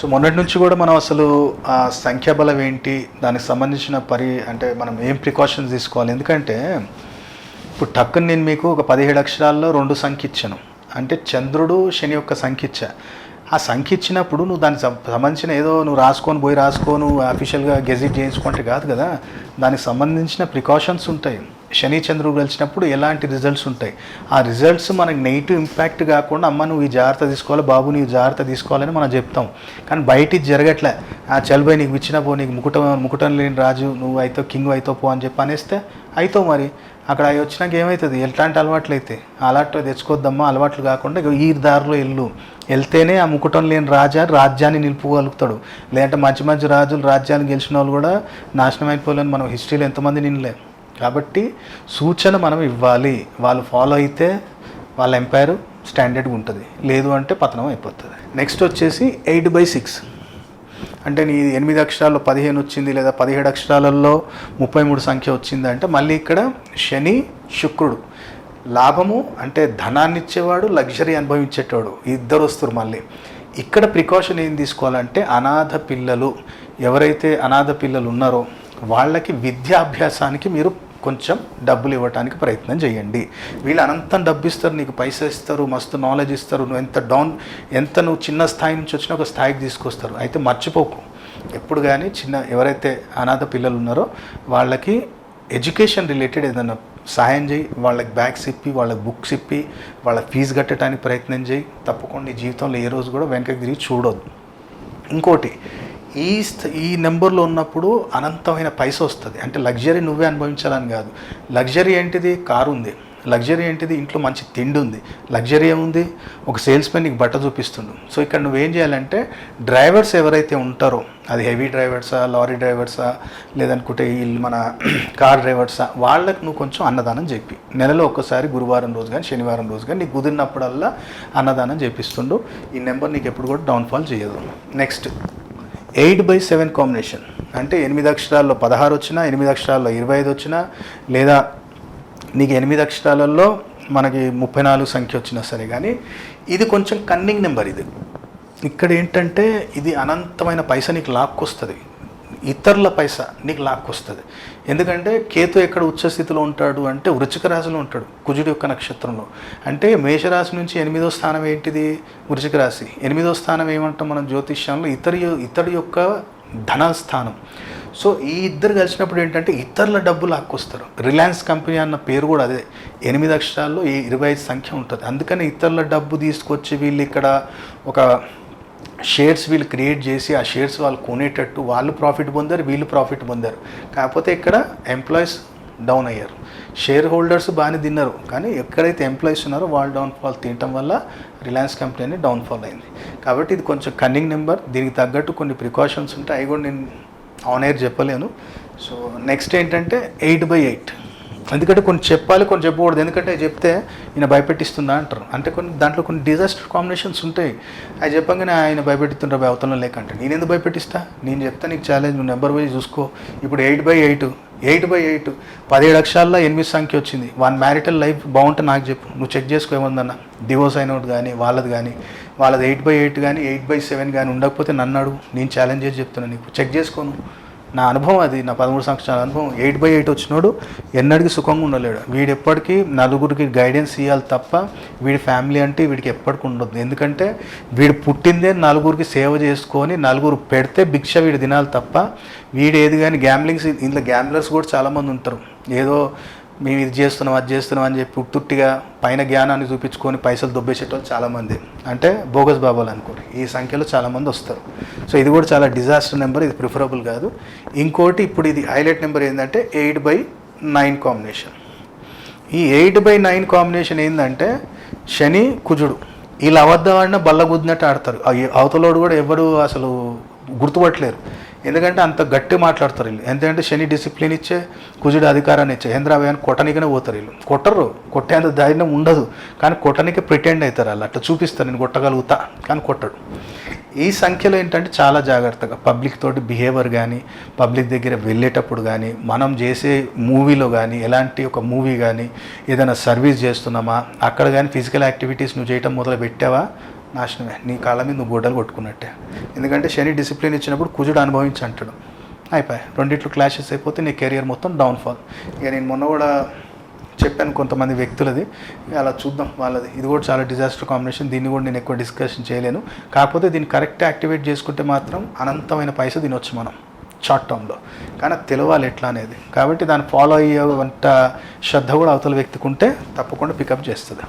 So మొన్నటి నుంచి కూడా మనం అసలు ఆ సంఖ్యాబలం ఏంటి దానికి సంబంధించిన పరి అంటే మనం ఏం ప్రికాషన్స్ తీసుకోవాలి? ఎందుకంటే ఇప్పుడు టక్కుని నేను మీకు ఒక పదిహేడు అక్షరాల్లో రెండు సంఖ్య ఇచ్చాను అంటే చంద్రుడు శని యొక్క సంఖ్య ఇచ్చా ఆ సంఖ్య ఇచ్చినప్పుడు నువ్వు దానికి సంబంధించిన ఏదో నువ్వు రాసుకొని పోయి రాసుకోను అఫీషియల్గా గెజిట్ చేయించుకుంటే కాదు కదా దానికి సంబంధించిన ప్రికాషన్స్ ఉంటాయి. శని చంద్రుడు కలిసినప్పుడు ఎలాంటి రిజల్ట్స్ ఉంటాయి? ఆ రిజల్ట్స్ మనకి నెగిటివ్ ఇంపాక్ట్ కాకుండా అమ్మ నువ్వు ఈ జాగ్రత్త తీసుకోవాలి బాబు నువ్వు జాగ్రత్త తీసుకోవాలని మనం చెప్తాం. కానీ బయట ఇది జరగట్లే. ఆ చల్బై నీకు ఇచ్చిన పో నీకు ముకుటం ముకుటం లేని రాజు నువ్వు అయితే కింగ్ అయితే పో అని చెప్పి అనేస్తే అయితో మరి. అక్కడ అవి వచ్చినాక ఏమవుతుంది ఎట్లాంటి అలవాట్లు అయితే? అలవాట్లు తెచ్చుకోద్దమ్మా అలవాట్లు కాకుండా ఈ దారిలో వెళ్ళు. వెళ్తేనే ఆ ముకుటం లేని రాజా రాజ్యాన్ని నిలుపుకోగలుగుతాడు. లేదంటే మంచి మంచి రాజులు రాజ్యాన్ని గెలిచిన వాళ్ళు కూడా నాశనం అయిపోలేని మనం హిస్టరీలో ఎంతమంది నిన్నలే. కాబట్టి సూచన మనం ఇవ్వాలి. వాళ్ళు ఫాలో అయితే వాళ్ళ ఎంపైర్ స్టాండర్డ్గా ఉంటుంది. లేదు అంటే పతనం అయిపోతుంది. నెక్స్ట్ వచ్చేసి ఎయిట్ బై సిక్స్ అంటే నీ ఎనిమిది అక్షరాల్లో పదిహేను వచ్చింది లేదా పదిహేడు అక్షరాలలో ముప్పై మూడు సంఖ్య వచ్చింది అంటే మళ్ళీ ఇక్కడ శని శుక్రుడు. లాభము అంటే ధనాన్ని ఇచ్చేవాడు లగ్జరీ అనుభవించేటవాడు ఇద్దరు వస్తారు మళ్ళీ. ఇక్కడ ప్రికాషన్ ఏం తీసుకోవాలంటే అనాథ పిల్లలు. ఎవరైతే అనాథ పిల్లలు ఉన్నారో వాళ్ళకి విద్యాభ్యాసానికి మీరు కొంచెం డబ్బులు ఇవ్వడానికి ప్రయత్నం చేయండి. వీళ్ళు అనంతం డబ్బు ఇస్తారు నీకు పైసా ఇస్తారు మస్తు నాలెడ్జ్ ఇస్తారు నువ్వు ఎంత డౌన్ ఎంత నువ్వు చిన్న స్థాయి నుంచి వచ్చినా ఒక స్థాయికి తీసుకొస్తారు. అయితే మర్చిపోకు. ఎప్పుడు కానీ చిన్న ఎవరైతే అనాథ పిల్లలు ఉన్నారో వాళ్ళకి ఎడ్యుకేషన్ రిలేటెడ్ ఏదైనా సహాయం చేయి వాళ్ళకి బ్యాగ్స్ ఇప్పి వాళ్ళకి బుక్స్ ఇప్పి వాళ్ళ ఫీజు కట్టడానికి ప్రయత్నం చేయి. తప్పకుండా జీవితంలో ఏ రోజు కూడా వెనకకి తిరిగి చూడొద్దు. ఇంకోటి ఈ ఈ నెంబర్లో ఉన్నప్పుడు అనంతమైన పైస వస్తుంది. అంటే లగ్జరీ నువ్వే అనుభవించాలని కాదు. లగ్జరీ ఏంటిది? కారు ఉంది లగ్జరీ ఏంటిది? ఇంట్లో మంచి తిండి ఉంది లగ్జరీ ఏముంది? ఒక సేల్స్ మ్యాన్ నీకు బట్ట చూపిస్తుండు. సో ఇక్కడ నువ్వేం చేయాలంటే డ్రైవర్స్ ఎవరైతే ఉంటారో అది హెవీ డ్రైవర్సా లారీ డ్రైవర్సా లేదనుకుంటే వీళ్ళు మన కార్ డ్రైవర్సా వాళ్ళకు నువ్వు కొంచెం అన్నదానం చెప్పి. నెలలో ఒక్కసారి గురువారం రోజు కానీ శనివారం రోజు కానీ నీకు కుదిరినప్పుడల్లా అన్నదానం చేపిస్తుండు. ఈ నెంబర్ నీకు ఎప్పుడు కూడా డౌన్ఫాల్ చేయదు. Next. Eight by seven combination. అంటే ఎనిమిది అక్షరాల్లో పదహారు వచ్చినా ఎనిమిది అక్షరాల్లో ఇరవై ఐదు వచ్చినా లేదా నీకు ఎనిమిది అక్షరాలలో మనకి ముప్పై నాలుగు సంఖ్య వచ్చినా సరే కానీ ఇది కొంచెం కన్నింగ్ నెంబర్ ఇది. ఇక్కడ ఏంటంటే ఇది అనంతమైన పైస నీకు లాక్కొస్తుంది. ఇతరుల పైస నీకు లాక్కొస్తుంది. ఎందుకంటే కేతు ఎక్కడ ఉచ్చ స్థితిలో ఉంటాడు అంటే వృచ్చిక రాశిలో ఉంటాడు కుజుడి యొక్క నక్షత్రంలో. అంటే మేషరాశి నుంచి ఎనిమిదో స్థానం ఏంటిది? వృచ్చిక రాశి. ఎనిమిదో స్థానం ఏమంటాం మనం జ్యోతిష్యంలో ఇతరి ఇతడి యొక్క ధన స్థానం సో ఈ ఇద్దరు కలిసినప్పుడు ఏంటంటే ఇతరుల డబ్బులు లాక్కొస్తారు. రిలయన్స్ కంపెనీ అన్న పేరు కూడా అదే. ఎనిమిది అక్షరాల్లో ఇరవై ఐదు సంఖ్య ఉంటుంది. అందుకని ఇతరుల డబ్బు తీసుకొచ్చి వీళ్ళు ఇక్కడ ఒక షేర్స్ వీళ్ళు క్రియేట్ చేసి ఆ షేర్స్ వాళ్ళు కొనేటట్టు వాళ్ళు ప్రాఫిట్ పొందారు వీళ్ళు ప్రాఫిట్ పొందారు. కాకపోతే ఇక్కడ ఎంప్లాయీస్ డౌన్ అయ్యారు. షేర్ హోల్డర్స్ బాగానే తిన్నారు కానీ ఎక్కడైతే ఎంప్లాయీస్ ఉన్నారో వాళ్ళు డౌన్ఫాల్ తినటం వల్ల రిలయన్స్ కంపెనీ అనేది డౌన్ఫాల్ అయింది. కాబట్టి ఇది కొంచెం కన్నింగ్ నెంబర్ దీనికి తగ్గట్టు కొన్ని ప్రికాషన్స్ ఉంటాయి. అవి కూడా నేను ఆన్ ఎయిర్ చెప్పలేను. సో నెక్స్ట్ ఏంటంటే ఎయిట్ బై ఎయిట్ ఎందుకంటే కొన్ని చెప్పాలి కొన్ని చెప్పకూడదు. ఎందుకంటే చెప్తే ఈయన భయపెట్టిస్తుందా అంటారు. అంటే కొన్ని దాంట్లో కొన్ని డిజాస్టర్ కాంబినేషన్స్ ఉంటాయి. అవి చెప్పగానే ఆయన భయపెడుతుంటారు అవతలం లేకంటే నేను ఎందుకు భయపెట్టిస్తా? నేను చెప్తా నీకు ఛాలెంజ్ నువ్వు నెంబర్ వైజ్ చూసుకో. ఇప్పుడు eight by eight eight by eight పదిహేడు అక్షరాల్లో ఎనిమిది సంఖ్య వచ్చింది. వన్ మ్యారిటల్ లైఫ్ బాగుంటే నాకు చెప్పు. నువ్వు చెక్ చేసుకో ఏముందన్న. డివోర్స్ అయినోడు కానీ వాళ్ళది కానీ వాళ్ళది ఎయిట్ బై ఎయిట్ కానీ ఎయిట్ బై సెవెన్ కానీ ఉండకపోతే నన్ను అడుగు. నేను ఛాలెంజ్ చేసి చెప్తున్నాను నీకు. చెక్ చేసుకోను నా అనుభవం అది నా పదమూడు సంవత్సరాల అనుభవం. ఎయిట్ బై ఎయిట్ వచ్చినోడు ఎన్నడికి సుఖంగా ఉండలేడు. వీడు ఎప్పటికీ నలుగురికి గైడెన్స్ ఇవ్వాలి తప్ప వీడి ఫ్యామిలీ అంటే వీడికి ఎప్పటికి ఉండదు. ఎందుకంటే వీడు పుట్టిందే నలుగురికి సేవ చేసుకొని నలుగురు పెడితే భిక్ష వీడు తినాలి తప్ప వీడు ఏది కానీ గ్యాంబ్లింగ్స్ ఇందులో గ్యాంబ్లర్స్ కూడా చాలామంది ఉంటారు. ఏదో మేము ఇది చేస్తున్నాం అది చేస్తున్నాం అని చెప్పి ఉట్టుట్టిగా పైన జ్ఞానాన్ని చూపించుకొని పైసలు దొబ్బేసేటోళ్ళు చాలామంది. అంటే బోగస్ బాబాలు అనుకోండి. ఈ సంఖ్యలో చాలామంది వస్తారు. సో ఇది కూడా చాలా డిజాస్టర్ నెంబర్ ఇది ప్రిఫరబుల్ కాదు. ఇంకోటి ఇప్పుడు ఇది హైలైట్ నెంబర్ ఏంటంటే ఎయిట్ బై నైన్ కాంబినేషన్ ఈ ఎయిట్ బై నైన్ కాంబినేషన్ ఏంటంటే శని కుజుడు. వీళ్ళు అబద్ధం ఆడినా బల్ల గుద్దినట్టు ఆడతారు. అవతలోడు కూడా ఎవరు అసలు గుర్తుపట్టలేరు. ఎందుకంటే అంత గట్టి మాట్లాడతారు వీళ్ళు. ఎందుకంటే శని డిసిప్లిన్ ఇచ్చే కుజుడు అధికారాన్ని ఇచ్చే. హేంద్రాభయాన్ని కొట్టనికనే పోతారు వీళ్ళు. కొట్టరు. కొట్టేంత ధైర్యం ఉండదు. కానీ కొట్టనికి ప్రిటెండ్ అవుతారు వాళ్ళు. అట్లా చూపిస్తారు నేను కొట్టగలుగుతా కానీ కొట్టడు ఈ సంఖ్యలో ఏంటంటే చాలా జాగ్రత్తగా పబ్లిక్ తోటి బిహేవియర్ కానీ పబ్లిక్ దగ్గర వెళ్ళేటప్పుడు కానీ మనం చేసే మూవీలో కానీ ఎలాంటి ఒక మూవీ కానీ ఏదైనా సర్వీస్ చేస్తున్నామా అక్కడ కానీ ఫిజికల్ యాక్టివిటీస్ నువ్వు చేయటం మొదలు పెట్టావా నాశనమే. నీ కాళ్ళ మీద నువ్వు గోడలు కొట్టుకున్నట్టే. ఎందుకంటే శని డిసిప్లిన్ ఇచ్చినప్పుడు కుజుడు అనుభవించి అంటాడు అయిపోయి రెండిట్లు క్లాషెస్ అయిపోతే నీ కెరియర్ మొత్తం డౌన్ఫాల్ ఇక నేను మొన్న కూడా చెప్పాను కొంతమంది వ్యక్తులది. అలా చూద్దాం వాళ్ళది. ఇది కూడా చాలా డిజాస్టర్ కాంబినేషన్ దీన్ని కూడా నేను ఎక్కువ డిస్కషన్ చేయలేను. కాకపోతే దీన్ని కరెక్ట్ యాక్టివేట్ చేసుకుంటే మాత్రం అనంతమైన పైస తినొచ్చు మనం. షార్ట్ టర్మ్లో కానీ అది తెలవాలి ఎట్లా అనేది. కాబట్టి దాన్ని ఫాలో అయ్యే వంట శ్రద్ధ కూడా అవతల వ్యక్తికి ఉంటే తప్పకుండా పికప్ చేస్తుంది.